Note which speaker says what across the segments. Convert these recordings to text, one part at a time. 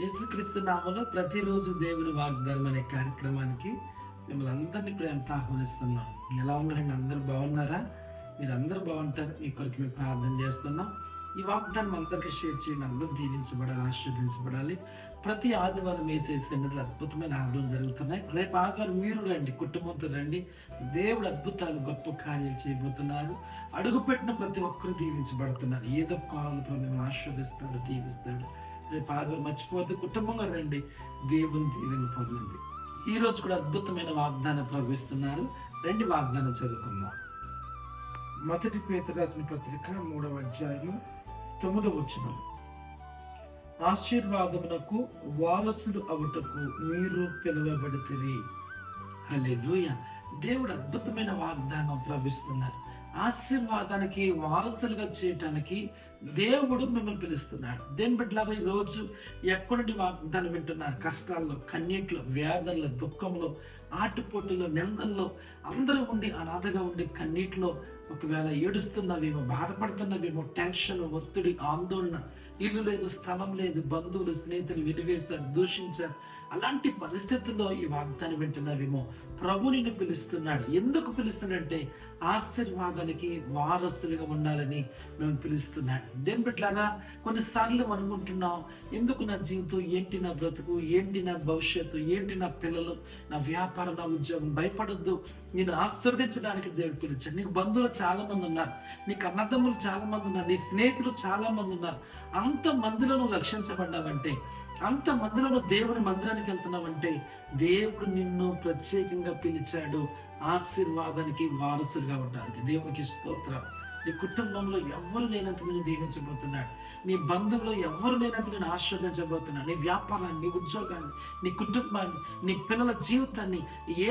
Speaker 1: యేసుక్రీస్తు నామలో ప్రతిరోజు దేవుని వాగ్దానం అనే కార్యక్రమానికి మిమ్మల్ని అందరినీ ప్రేమతో ఆహ్వానిస్తున్నాం. ఎలా ఉన్నారండి అందరూ బాగున్నారా? మీరు అందరూ బాగుంటారు. మీ కొరకు మేము ప్రార్థన చేస్తున్నాం. ఈ వాగ్దానం అందరికీ షేర్ చేయండి. అందరూ దీవించబడాలి ఆశీర్వదించబడాలి. ప్రతి ఆదివారం వేసే అద్భుతమైన ఆదివారం జరుగుతున్నాయి. రేపు ఆదివారం మీరు రండి కుటుంబంతో రండి. దేవుడు అద్భుతాలు గొప్ప కార్యాలు చేయబోతున్నారు. అడుగుపెట్టిన ప్రతి ఒక్కరు దీవించబడుతున్నారు. ఏదో కాలంలో మిమ్మల్ని ఆశీర్వదిస్తాడు దీవిస్తాడు. రేపు ఆదివారం మర్చిపోతే కుటుంబంగా రండి. దేవుని దీవెని పొందండి. ఈ రోజు కూడా అద్భుతమైన వాగ్దానం ప్రవేశిస్తున్నారు రెండు వాగ్దానం చదువుకుందాం. మొదటి పేత రాసిన పత్రిక మూడవ అధ్యాయం తొమ్మిదవ వచనం. ఆశీర్వాదమునకు వారసులు అవుటకు మీరు పిలువబడితే హల్లెలూయ. దేవుడు అద్భుతమైన వాగ్దానం ప్రవేశిస్తున్నారు ఆశీర్వాదానికి వారసులుగా చేయటానికి దేవుడు మిమ్మల్ని పిలుస్తున్నాడు. దేని బిడ్డలారా ఈరోజు రోజు ఎక్కడి వాగ్దానం వింటున్నారు కష్టాల్లో కన్నీటిలో వేదనలో దుఃఖంలో ఆటుపోటులో నిందల్లో అందరూ ఉండి అనాథగా ఉండి కన్నీటిలో ఒకవేళ ఏడుస్తున్నవేమో బాధపడుతున్నవేమో టెన్షన్ ఒత్తిడి ఆందోళన ఇల్లు లేదు స్థలం లేదు బంధువులు స్నేహితులు వినివేశారు దూషించారు. అలాంటి పరిస్థితుల్లో ఈ వాగ్దానం వింటున్నావేమో. ప్రభు నిన్ను పిలుస్తున్నాడు. ఎందుకు పిలుస్తున్నాడంటే ఆశీర్వాదానికి వారసులుగా ఉండాలని మేము పిలుస్తున్నాడు దేని బిడ్డలారా కొన్నిసార్లు అనుకుంటున్నాం ఎందుకు నా జీవితం ఏంటి నా బ్రతుకు ఏంటి నా భవిష్యత్తు ఏంటి నా పిల్లలు నా వ్యాపారం నా ఉద్యోగం భయపడొద్దు. నేను ఆశీర్వదించడానికి దేవుడు పిలిచాడు. నీకు బంధువులు చాలా మంది ఉన్నారు నీకు అన్నదమ్ములు చాలా మంది ఉన్నారు నీ స్నేహితులు చాలా మంది ఉన్నారు. అంత మందులను నువ్వు రక్షించబడ్డావంటే అంత మందిలో నువ్వు దేవుని మందిరానికి వెళ్తున్నావంటే దేవుడు నిన్ను ప్రత్యేకంగా పిలిచాడు ఆశీర్వాదానికి వారసులుగా ఉండడానికి. దేవునికి స్తోత్రం. నీ కుటుంబంలో ఎవరు లేనంత నేను దీవించబోతున్నాడు. నీ బంధువులో ఎవరు లేనంత నేను ఆశీర్వదించబోతున్నాడు. నీ వ్యాపారాన్ని నీ ఉద్యోగాన్ని నీ కుటుంబాన్ని నీ పిల్లల జీవితాన్ని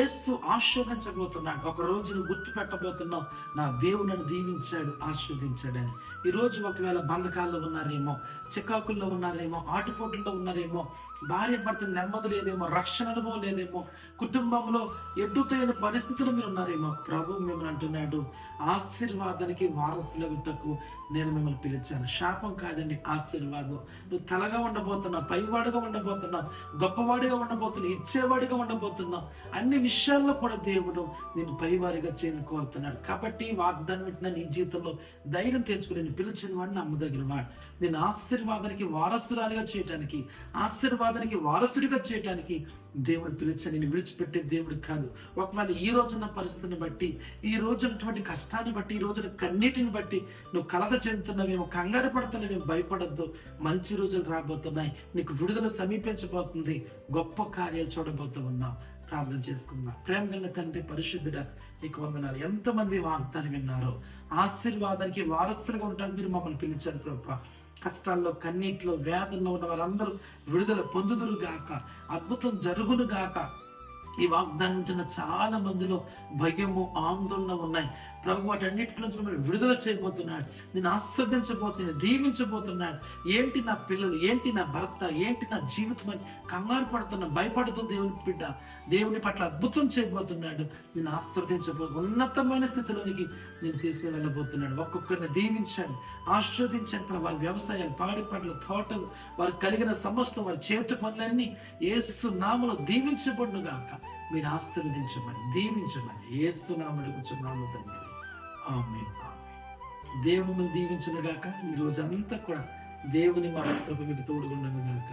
Speaker 1: ఏసు ఆశీర్వదించబోతున్నాడు. ఒక రోజు నువ్వు గుర్తుపెట్టబోతున్నావు నా దేవుడు నన్ను దీవించాడు ఆశీర్వదించాడని. ఈ రోజు ఒకవేళ బంధకాల్లో ఉన్నారేమో చికాకుల్లో ఉన్నారేమో ఆటుపోట్లలో ఉన్నారేమో భార్య భర్త నెమ్మది లేదేమో రక్షణ అనుభవం లేదేమో కుటుంబంలో ఎడ్డుతైన పరిస్థితులు మీరు ఉన్నారేమో ప్రభు మిమ్మల్ని అంటున్నాడు. ఆశీర్వాదానికి వారసులగుటకు నేను మిమ్మల్ని పిలిచాను. శాపం కాదండి ఆశీర్వాదం. నువ్వు తలగా ఉండబోతున్నావు పైవాడిగా ఉండబోతున్నావు గొప్పవాడిగా ఉండబోతున్నావు ఇచ్చేవాడిగా ఉండబోతున్నావు. అన్ని విషయాల్లో కూడా దేవుడు నేను పైవారిగా చేయని కోరుతున్నాడు. కాబట్టి వాగ్దానం పెట్టిన నీ జీవితంలో ధైర్యం తెచ్చుకుని నేను పిలిచిన వాడిని నమ్మదగిన వాడు. నేను ఆశీర్వాదానికి వారసురాలిగా చేయటానికి ఆశీర్వాదానికి వారసుడిగా చేయటానికి దేవుడు పిలిచి నేను విడిచిపెట్టే దేవుడు కాదు. ఒకవేళ ఈ రోజున్న పరిస్థితిని బట్టి ఈ రోజున్నటువంటి కష్టాన్ని బట్టి ఈ రోజున అన్నిటిని బట్టి నువ్వు కలత చెందుతున్నవేమో కంగారు పడుతున్నవేమో భయపడద్దు. మంచి రోజులు రాబోతున్నాయి. నీకు విడుదల సమీపించబోతుంది. గొప్ప కార్యాలు చూడబోతూ ఉన్నావు. ప్రార్థన చేసుకుందాం. ప్రేమ గల తండ్రి పరిశుద్ధుడ నీకు వందనాలు. ఎంతమంది వాగ్దాన్ని విన్నారో ఆశీర్వాదానికి వారసులుగా ఉండడానికి మీరు మమ్మల్ని పిలిచారు ప్రభా. కష్టాల్లో కన్నీటిలో వేదనలో ఉన్న వారందరూ విడుదల పొందుదురు గాక. అద్భుతం జరుగును గాక. ఈ వాగ్దానం ఉంటున్న చాలా మందిలో భయము ఆందోళన ఉన్నాయి. ప్రభు వాటన్నిటిలో మిమ్మల్ని విడుదల చేయబోతున్నాడు. నేను ఆస్వాదించబోతున్నాడు దీవించబోతున్నాడు. ఏంటి నా పిల్లలు? ఏంటి నా భర్త? ఏంటి నా జీవితం? అని కంగారు పడుతున్నా భయపడుతూ దేవుని బిడ్డ దేవుని పట్ల అద్భుతం చేయబోతున్నాడు. నేను ఆస్వాదించబో ఉన్నతమైన స్థితిలోనికి నేను తీసుకుని వెళ్ళబోతున్నాడు. ఒక్కొక్కరిని దీవించండి ఆస్వాదించండి ప్రభు. వారి వ్యవసాయాలు పాడి పంటలు తోటలు వారు కలిగిన సమస్తం వారి చేతి పనులన్నీ ఏసు నామలో దీవించబడును గాక మీరు ఆశీర్వదించమని దీవించమని ఏసునామడి కూర్చున్నాము తండ్రి. ఆమె దేవుని దీవించిన గాక. ఈ రోజంతా కూడా దేవుని మన ప్రభు మీకు తోడుగుండను గాక.